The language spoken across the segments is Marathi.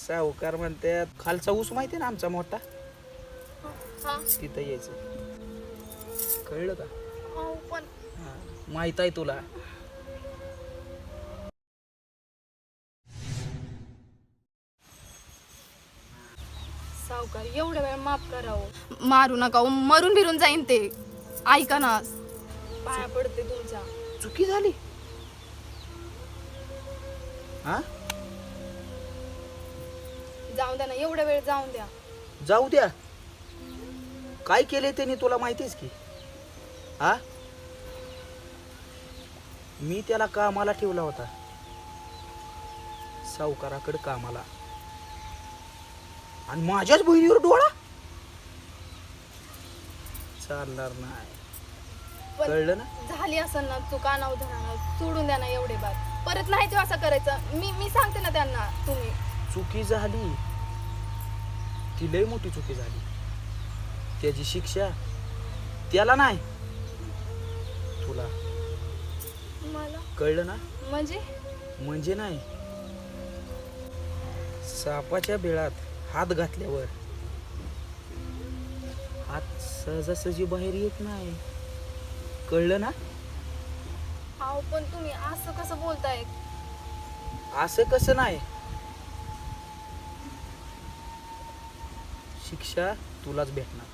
सावकार म्हणतात खालचा ऊस माहिती ना आमचा मोठा? हा. तिथं यायचं. कळलं का? अहो, पण हा, माहीत आहे तुला. सावकार एवढ्या वेळ माफ करावं मारू नका अहो, मरून बिरून जाईन ते. ऐका ना. पाया पडते तुमच्या. चुकी झाली? हा? जाऊन द्या ना एवढ्या वेळ जाऊन द्या. जाऊ द्या. काय केले त्यांनी तुला माहितीच की? हा मी त्याला कामाला ठेवला होता. सावकाराकडे कामाला. आणि माझ्याच बहिणीवर डोळा? चालणार नाही. कळलं ना? झाली असेल ना चूक अनाव धरा सोडून द्या ना एवढे बात. परत नाही ते असं करायचं. मी मी सांगते ना त्यांना तुम्ही. चुकी झाली. ती लय मोठी चुकी झाली. त्याची शिक्षा त्याला नाही. तुला. मला? कळलं ना? म्हणजे? म्हणजे नाही. सापाच्या बिळात हात घातल्यावर हात सहजासहजी बाहेर येत नाही. कळलं ना? अहो पण तुम्ही असं कसं बोलताय? असं कसं नाही? शिक्षा तुलाच भेटणार.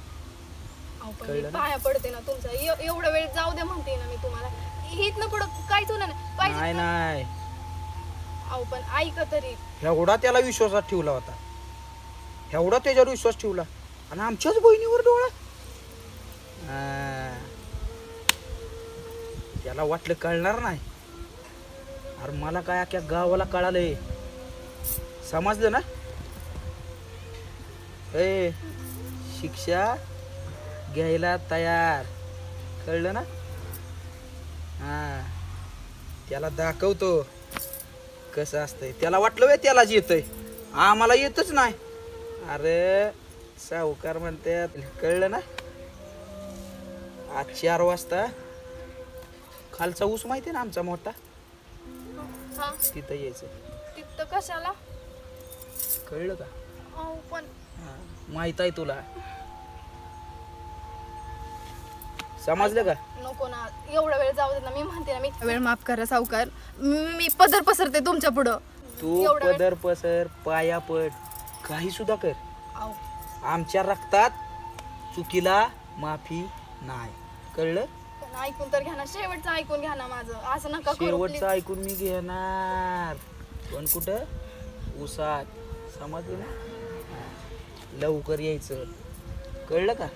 अहो पण कळलं ना? पाया पडते ना तुमचा. एव- एवढा वेळ जाऊ दे म्हणते ना मी तुम्हाला. इथनं पुढं काहीच होणार नाही. नाही पाहिजे नाही. अहो पण ऐका तरी. एवढा त्याला विश्वासात ठेवला होता. एवढा त्याच्यावर विश्वास ठेवला. आणि आमच्याच बहिणीवर डोळा. आ. त्याला वाटलं कळणार नाही. अरे मला काय अख्या गावाला कळालंय. समजलं ना? ए शिक्षा घ्यायला तयार. कळलं ना? हा. त्याला दाखवतो कसं असतंय. त्याला वाटलं वे त्यालाच येतंय. आम्हाला येतच नाही. अरे सावकार म्हणतात कळलं ना? आज चार वाजता खालचा ऊस माहिती ना आमचा मोठा? तिथं यायचं. तिथं कशाला? कळलं का? पण माहीत आहे तुला. समजलं का? नको ना एवढा वेळ जाऊ दे ना मी म्हणते ना मी वेळ माफ करा सावकार. मी मी पदर पसरते तुमच्या पुढं. तू एवढा वेळ- पदर पसर पाया पड. काही सुद्धा कर. आमच्या रक्तात चुकीला माफी नाही. कळलं? पण ऐकून तर घ्या ना शेवटचं ऐकून घ्या ना माझं. असं नका करू शेवटचं. ऐकून मी घेणार. पण कुठं? उसात समजलं ना? लवकर यायचं. कळलं का?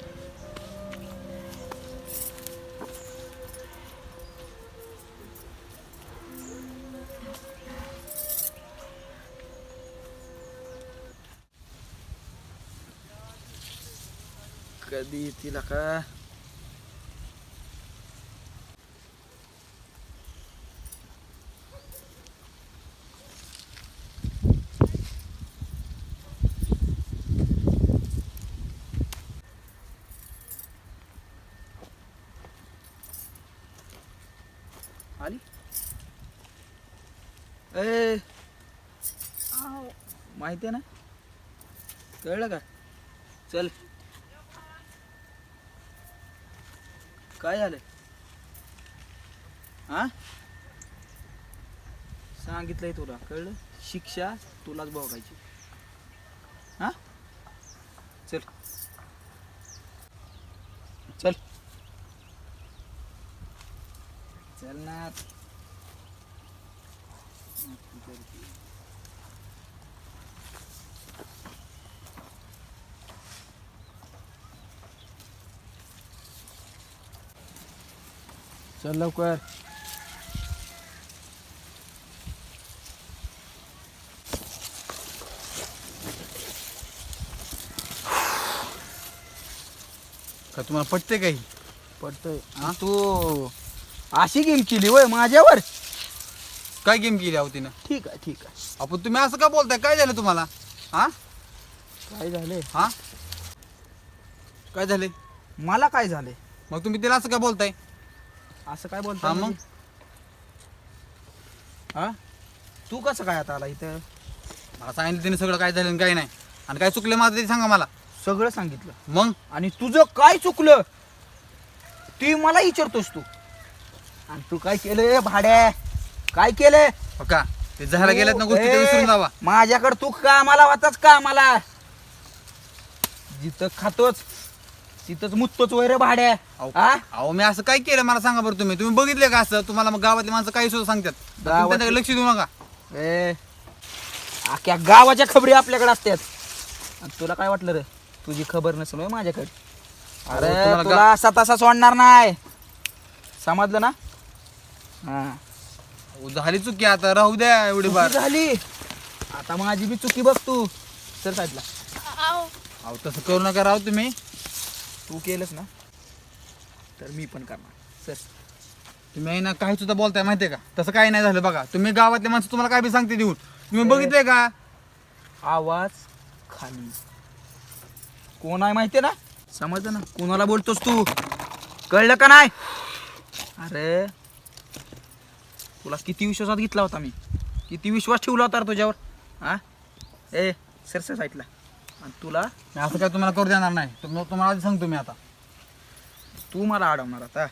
कधी तिला का आली ए अहो, माहिती आहे ना? कळलं का? चल. काय झालं हा सांगितलंय तुला कळलं? शिक्षा तुलाच बघायची हा चल. चल. चल ना. चल लवकर. का तुम्हाला पटते काही? पडतंय तू अशी गेम केली वय माझ्यावर? काय गेम केली आहो तिनं? ठीक आहे ठीक आहे. आपण तुम्ही असं का बोलताय? काय झालं तुम्हाला? हा? काय झाले? हा? काय झाले? मला काय झाले? मग तुम्ही तिला असं का बोलताय? असं काय हा बोलता मग? हा? तू कसं काय आता आला इथं? मला सांगितलं तिने सगळं काय झालं आणि काय नाही. आणि काय चुकलं माझं ते सांगा मला. सगळं सांगितलं. मग? आणि तुझं काय चुकलं? ती मला विचारतोस तू. आणि तू काय केलं भाड्या? काय केलं? हो का? ते झालं गेल्यात ना गोष्टी ते विसरून जावा. माझ्याकडे तू कामाला वाचाच कामाला. जिथं खातोच. तिथंच मुततोच वैर भाड्या. अहो हा अहो, मी असं काय केलं? मला सांगा बरं तुम्ही. तुम्ही बघितले का असं? तुम्हाला मग गावातली माणसं काही सुद्धा सांगतात. तुम्ही गावातली- त्यांच्याकडे लक्ष देऊ नका. ए अख्ख्या गावाच्या खबरी आपल्याकडे असतात. आणि तुला काय वाटलं रे? तुझी खबर नसेल होय माझ्याकडे. अरे तुम्हाला गा- तुला असा तसा सोडणार नाही. समजलं ना? हा. अहो, झाली चुकी आता. राहू द्या एवढी बार चुकी झाली. आता माझी बी चुकी बघ तू. सर साईडला. अहो. तसं करू नका राहू तुम्ही. तू केलंस ना तर मी पण करणार. सर. तुम्ही आहे ना काही सुद्धा बोलताय माहितीये का? तसं काही नाही झालं बघा. तुम्ही गावातले माणसं तुम्हाला काय बी सांगते देऊन. तुम्ही बघितले का? आवाज खाली. कोण आहे माहितीये ना? समजलं ना कोणाला बोलतोस तू? कळलं का नाही? अरे तुला किती विश्वासात घेतला होता मी. किती विश्वास ठेवला होता तुझ्यावर? हा? ए सरसे साईडला आणि तुला? मी असं काय तुम्हाला करू देणार नाही. तुम- तुम्हाला आधी सांगतो मी आता. तू मला अडवणार आता.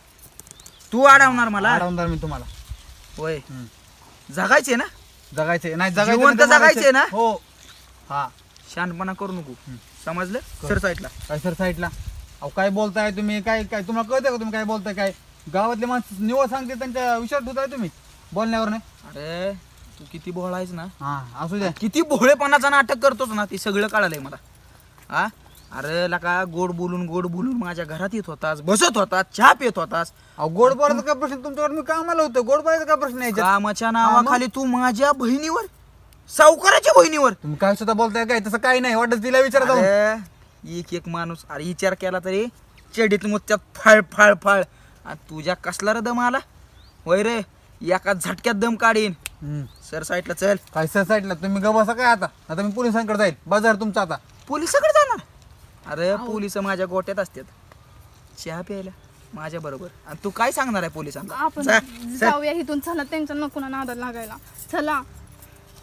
तू अडवणार मला? अडवणार मी तुम्हाला. होय. हम्म. जगायचे ना? जगायचे. नाही जगायचं जिवंत जगायचंय ना? हो. हा. शानपणा करू नको. समजलं? सर साईडला. काय सर साईडला? अहो काय बोलताय तुम्ही? काय काय तुम्हाला कळतंय का तुम्ही काय बोलताय? काय? गावातले माणसं निवड सांगते त्यांच्या विचार ठेवताय तुम्ही. बोलण्यावर नाही. अरे तू किती बोलायच ना? हा असू द्या किती भोळेपणाचं नाटक करतोस ना ते सगळं कळालंय मला. हा? अरे लका गोड बोलून गोड बोलून माझ्या घरात येत होतास बसत होतास चहा पित होतास. अहो गोड बोलायचा काय प्रश्न? तुमच्याकडे मी कामाला होतो. गोड बोलायचा काय प्रश्न आहे? याच्यात? कामाच्या नावाखाली तू माझ्या बहिणीवर सावकाराच्या बहिणीवर. तुम्ही काय सुद्धा बोलताय काय? तसं काही नाही. वाटत तिला विचारा जाऊन. अरे एक एक माणूस अरे विचार केला तरी चेडीत मुत्यात फाळ फाळ फाळ. आणि तुझ्या कसला रे दम आला? होय रे एका झटक्यात दम काढीन. सर साईडला चल. काय सर साईडला? तुम्ही गबसा काय आता? आता मी पोलिसांकडे जाईल. बाजार तुमचा आता. पोलिसाकडे जाणार? अरे पोलीस माझ्या गोट्यात असतात. चहा प्यायला. माझ्या बरोबर. आणि तू काय सांगणार आहे पोलिसांना? आपण चल. जाऊया इथून. चला त्यांच्या नको ना नादाला लागायला. चला.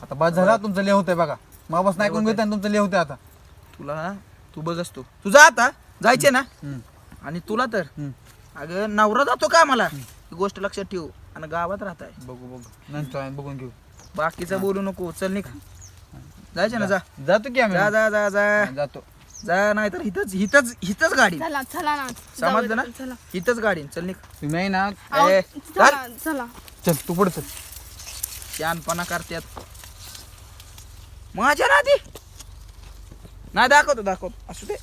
आता बस झाला तुमचं लिह होतंय बघा. माबास नाही ऐकून घेताय आणि तुमचं लिह होतंय आता. तुला तू बघ असतो. तू जा आता. जायचे ना? हम्म. आणि तुला तर? हम्म. अगं नवरा जातो का मला ही गोष्ट लक्षात ठेव. आणि गावात राहत आहे बघू बघू. नंतर आम्ही बघून घेऊ. बाकीचं बोलू नको. चल निघ. जायचे ना जा. जातो की आम्ही. जा जा जा जा. जातो. जा नाही तर हिथच हिथच हिथच गाडी चला चला ना. समजलं ना? हिथच गाडी चल निघ. तुम्ही आहे ना? आहो, ए, चला चला. चल. तू पुढे चल. शहाणपणा करतात माझ्या नादी. नाही दाखवतो दाखवतो. असू दे.